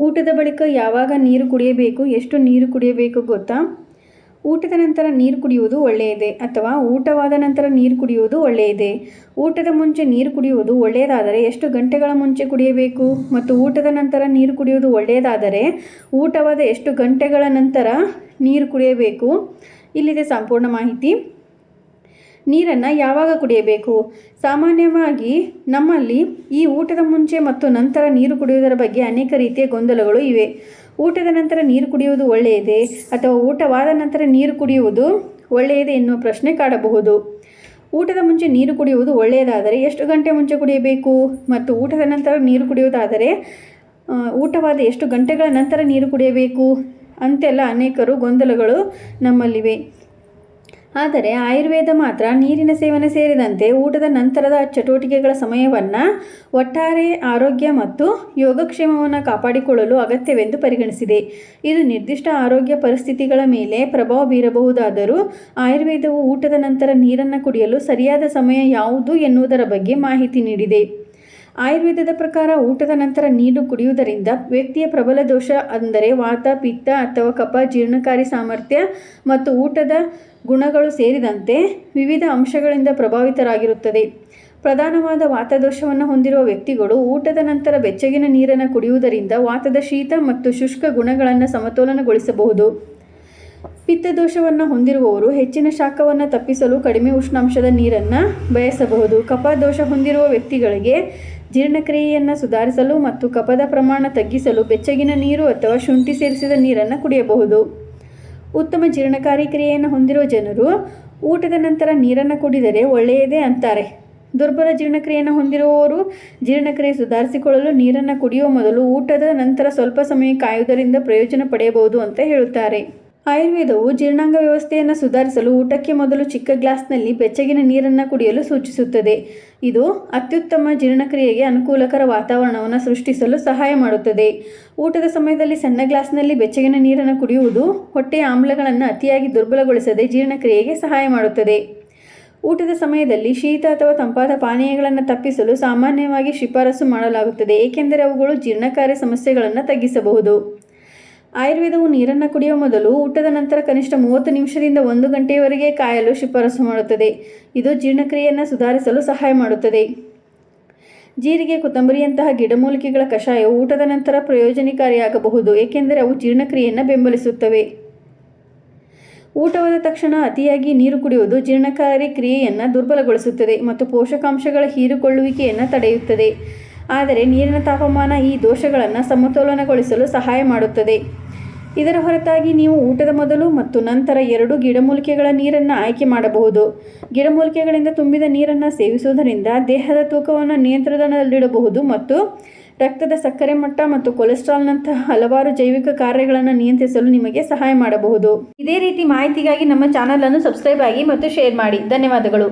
ಊಟದ ಬಳಿಕ ಯಾವಾಗ ನೀರು ಕುಡಿಯಬೇಕು, ಎಷ್ಟು ನೀರು ಕುಡಿಯಬೇಕು ಗೊತ್ತಾ? ಊಟದ ನಂತರ ನೀರು ಕುಡಿಯುವುದು ಒಳ್ಳೆಯದೇ ಅಥವಾ ಊಟವಾದ ನಂತರ ನೀರು ಕುಡಿಯುವುದು ಒಳ್ಳೆಯದೇ? ಊಟದ ಮುಂಚೆ ನೀರು ಕುಡಿಯುವುದು ಒಳ್ಳೆಯದಾದರೆ ಎಷ್ಟು ಗಂಟೆಗಳ ಮುಂಚೆ ಕುಡಿಯಬೇಕು ಮತ್ತು ಊಟದ ನಂತರ ನೀರು ಕುಡಿಯುವುದು ಒಳ್ಳೆಯದಾದರೆ ಊಟವಾದ ಎಷ್ಟು ಗಂಟೆಗಳ ನಂತರ ನೀರು ಕುಡಿಯಬೇಕು? ಇಲ್ಲಿದೆ ಸಂಪೂರ್ಣ ಮಾಹಿತಿ. ನೀರನ್ನು ಯಾವಾಗ ಕುಡಿಯಬೇಕು? ಸಾಮಾನ್ಯವಾಗಿ ನಮ್ಮಲ್ಲಿ ಈ ಊಟದ ಮುಂಚೆ ಮತ್ತು ನಂತರ ನೀರು ಕುಡಿಯುವುದರ ಬಗ್ಗೆ ಅನೇಕ ರೀತಿಯ ಗೊಂದಲಗಳು ಇವೆ. ಊಟದ ನಂತರ ನೀರು ಕುಡಿಯುವುದು ಒಳ್ಳೆಯದೇ ಅಥವಾ ಊಟವಾದ ನಂತರ ನೀರು ಕುಡಿಯುವುದು ಒಳ್ಳೆಯದೇ ಎನ್ನುವ ಪ್ರಶ್ನೆ ಕಾಡಬಹುದು. ಊಟದ ಮುಂಚೆ ನೀರು ಕುಡಿಯುವುದು ಒಳ್ಳೆಯದಾದರೆ ಎಷ್ಟು ಗಂಟೆ ಮುಂಚೆ ಕುಡಿಯಬೇಕು? ಮತ್ತು ಊಟದ ನಂತರ ನೀರು ಕುಡಿಯುವುದಾದರೆ ಊಟವಾದ ಎಷ್ಟು ಗಂಟೆಗಳ ನಂತರ ನೀರು ಕುಡಿಯಬೇಕು? ಅಂತೆಲ್ಲ ಅನೇಕರು ಗೊಂದಲಗಳು ನಮ್ಮಲ್ಲಿವೆ. ಆದರೆ ಆಯುರ್ವೇದ ಮಾತ್ರ ನೀರಿನ ಸೇವನೆ ಸೇರಿದಂತೆ ಊಟದ ನಂತರದ ಚಟುವಟಿಕೆಗಳ ಸಮಯವನ್ನು ಒಟ್ಟಾರೆ ಆರೋಗ್ಯ ಮತ್ತು ಯೋಗಕ್ಷೇಮವನ್ನು ಕಾಪಾಡಿಕೊಳ್ಳಲು ಅಗತ್ಯವೆಂದು ಪರಿಗಣಿಸಿದೆ. ಇದು ನಿರ್ದಿಷ್ಟ ಆರೋಗ್ಯ ಪರಿಸ್ಥಿತಿಗಳ ಮೇಲೆ ಪ್ರಭಾವ ಬೀರಬಹುದಾದರೂ ಆಯುರ್ವೇದವು ಊಟದ ನಂತರ ನೀರನ್ನು ಕುಡಿಯಲು ಸರಿಯಾದ ಸಮಯ ಯಾವುದು ಎನ್ನುವುದರ ಬಗ್ಗೆ ಮಾಹಿತಿ ನೀಡಿದೆ. ಆಯುರ್ವೇದದ ಪ್ರಕಾರ ಊಟದ ನಂತರ ನೀರು ಕುಡಿಯುವುದರಿಂದ ವ್ಯಕ್ತಿಯ ಪ್ರಬಲ ದೋಷ ಅಂದರೆ ವಾತ, ಪಿತ್ತ ಅಥವಾ ಕಫ, ಜೀರ್ಣಕಾರಿ ಸಾಮರ್ಥ್ಯ ಮತ್ತು ಊಟದ ಗುಣಗಳು ಸೇರಿದಂತೆ ವಿವಿಧ ಅಂಶಗಳಿಂದ ಪ್ರಭಾವಿತರಾಗಿರುತ್ತದೆ. ಪ್ರಧಾನವಾದ ವಾತದೋಷವನ್ನು ಹೊಂದಿರುವ ವ್ಯಕ್ತಿಗಳು ಊಟದ ನಂತರ ಬೆಚ್ಚಗಿನ ನೀರನ್ನು ಕುಡಿಯುವುದರಿಂದ ವಾತದ ಶೀತ ಮತ್ತು ಶುಷ್ಕ ಗುಣಗಳನ್ನು ಸಮತೋಲನಗೊಳಿಸಬಹುದು. ಪಿತ್ತದೋಷವನ್ನು ಹೊಂದಿರುವವರು ಹೆಚ್ಚಿನ ಶಾಖವನ್ನು ತಪ್ಪಿಸಲು ಕಡಿಮೆ ಉಷ್ಣಾಂಶದ ನೀರನ್ನು ಬಯಸಬಹುದು. ಕಫ ದೋಷ ಹೊಂದಿರುವ ವ್ಯಕ್ತಿಗಳಿಗೆ ಜೀರ್ಣಕ್ರಿಯೆಯನ್ನು ಸುಧಾರಿಸಲು ಮತ್ತು ಕಪದ ಪ್ರಮಾಣ ತಗ್ಗಿಸಲು ಬೆಚ್ಚಗಿನ ನೀರು ಅಥವಾ ಶುಂಠಿ ಸೇರಿಸಿದ ನೀರನ್ನು ಕುಡಿಯಬಹುದು. ಉತ್ತಮ ಜೀರ್ಣಕಾರಿ ಕ್ರಿಯೆಯನ್ನು ಹೊಂದಿರುವ ಜನರು ಊಟದ ನಂತರ ನೀರನ್ನು ಕುಡಿದರೆ ಒಳ್ಳೆಯದೇ ಅಂತಾರೆ. ದುರ್ಬಲ ಜೀರ್ಣಕ್ರಿಯೆಯನ್ನು ಹೊಂದಿರುವವರು ಜೀರ್ಣಕ್ರಿಯೆ ಸುಧಾರಿಸಿಕೊಳ್ಳಲು ನೀರನ್ನು ಕುಡಿಯುವ ಮೊದಲು ಊಟದ ನಂತರ ಸ್ವಲ್ಪ ಸಮಯ ಕಾಯುವುದರಿಂದ ಪ್ರಯೋಜನ ಪಡೆಯಬಹುದು ಅಂತ ಹೇಳುತ್ತಾರೆ. ಆಯುರ್ವೇದವು ಜೀರ್ಣಾಂಗ ವ್ಯವಸ್ಥೆಯನ್ನು ಸುಧಾರಿಸಲು ಊಟಕ್ಕೆ ಮೊದಲು ಚಿಕ್ಕ ಗ್ಲಾಸ್ನಲ್ಲಿ ಬೆಚ್ಚಗಿನ ನೀರನ್ನು ಕುಡಿಯಲು ಸೂಚಿಸುತ್ತದೆ. ಇದು ಅತ್ಯುತ್ತಮ ಜೀರ್ಣಕ್ರಿಯೆಗೆ ಅನುಕೂಲಕರ ವಾತಾವರಣವನ್ನು ಸೃಷ್ಟಿಸಲು ಸಹಾಯ ಮಾಡುತ್ತದೆ. ಊಟದ ಸಮಯದಲ್ಲಿ ಸಣ್ಣ ಗ್ಲಾಸ್ನಲ್ಲಿ ಬೆಚ್ಚಗಿನ ನೀರನ್ನು ಕುಡಿಯುವುದು ಹೊಟ್ಟೆಯ ಆಮ್ಲಗಳನ್ನು ಅತಿಯಾಗಿ ದುರ್ಬಲಗೊಳಿಸದೆ ಜೀರ್ಣಕ್ರಿಯೆಗೆ ಸಹಾಯ ಮಾಡುತ್ತದೆ. ಊಟದ ಸಮಯದಲ್ಲಿ ಶೀತ ಅಥವಾ ತಂಪಾದ ಪಾನೀಯಗಳನ್ನು ತಪ್ಪಿಸಲು ಸಾಮಾನ್ಯವಾಗಿ ಶಿಫಾರಸು ಮಾಡಲಾಗುತ್ತದೆ, ಏಕೆಂದರೆ ಅವುಗಳು ಜೀರ್ಣಕಾರಿ ಸಮಸ್ಯೆಗಳನ್ನು ತಗ್ಗಿಸಬಹುದು. ಆಯುರ್ವೇದವು ನೀರನ್ನು ಕುಡಿಯುವ ಮೊದಲು ಊಟದ ನಂತರ ಕನಿಷ್ಠ ಮೂವತ್ತು ನಿಮಿಷದಿಂದ ಒಂದು ಗಂಟೆಯವರೆಗೆ ಕಾಯಲು ಶಿಫಾರಸು ಮಾಡುತ್ತದೆ. ಇದು ಜೀರ್ಣಕ್ರಿಯೆಯನ್ನು ಸುಧಾರಿಸಲು ಸಹಾಯ ಮಾಡುತ್ತದೆ. ಜೀರಿಗೆ, ಕೊತ್ತಂಬರಿಯಂತಹ ಗಿಡಮೂಲಿಕೆಗಳ ಕಷಾಯವು ಊಟದ ನಂತರ ಪ್ರಯೋಜನಕಾರಿಯಾಗಬಹುದು, ಏಕೆಂದರೆ ಅವು ಜೀರ್ಣಕ್ರಿಯೆಯನ್ನು ಬೆಂಬಲಿಸುತ್ತವೆ. ಊಟವಾದ ತಕ್ಷಣ ಅತಿಯಾಗಿ ನೀರು ಕುಡಿಯುವುದು ಜೀರ್ಣಕಾರಿ ಕ್ರಿಯೆಯನ್ನು ದುರ್ಬಲಗೊಳಿಸುತ್ತದೆ ಮತ್ತು ಪೋಷಕಾಂಶಗಳ ಹೀರಿಕೊಳ್ಳುವಿಕೆಯನ್ನು ತಡೆಯುತ್ತದೆ. ಆದರೆ ನೀರಿನ ತಾಪಮಾನ ಈ ದೋಷಗಳನ್ನು ಸಮತೋಲನಗೊಳಿಸಲು ಸಹಾಯ ಮಾಡುತ್ತದೆ. ಇದರ ಹೊರತಾಗಿ ನೀವು ಊಟದ ಮೊದಲು ಮತ್ತು ನಂತರ ಎರಡು ಗಿಡಮೂಲಿಕೆಗಳ ನೀರನ್ನು ಆಯ್ಕೆ ಮಾಡಬಹುದು. ಗಿಡಮೂಲಿಕೆಗಳಿಂದ ತುಂಬಿದ ನೀರನ್ನು ಸೇವಿಸುವುದರಿಂದ ದೇಹದ ತೂಕವನ್ನು ನಿಯಂತ್ರಣದಲ್ಲಿಡಬಹುದು ಮತ್ತು ರಕ್ತದ ಸಕ್ಕರೆ ಮಟ್ಟ ಮತ್ತು ಕೊಲೆಸ್ಟ್ರಾಲ್ನಂತಹ ಹಲವಾರು ಜೈವಿಕ ಕಾರ್ಯಗಳನ್ನು ನಿಯಂತ್ರಿಸಲು ನಿಮಗೆ ಸಹಾಯ ಮಾಡಬಹುದು. ಇದೇ ರೀತಿ ಮಾಹಿತಿಗಾಗಿ ನಮ್ಮ ಚಾನಲನ್ನು ಸಬ್ಸ್ಕ್ರೈಬ್ ಆಗಿ ಮತ್ತು ಶೇರ್ ಮಾಡಿ. ಧನ್ಯವಾದಗಳು.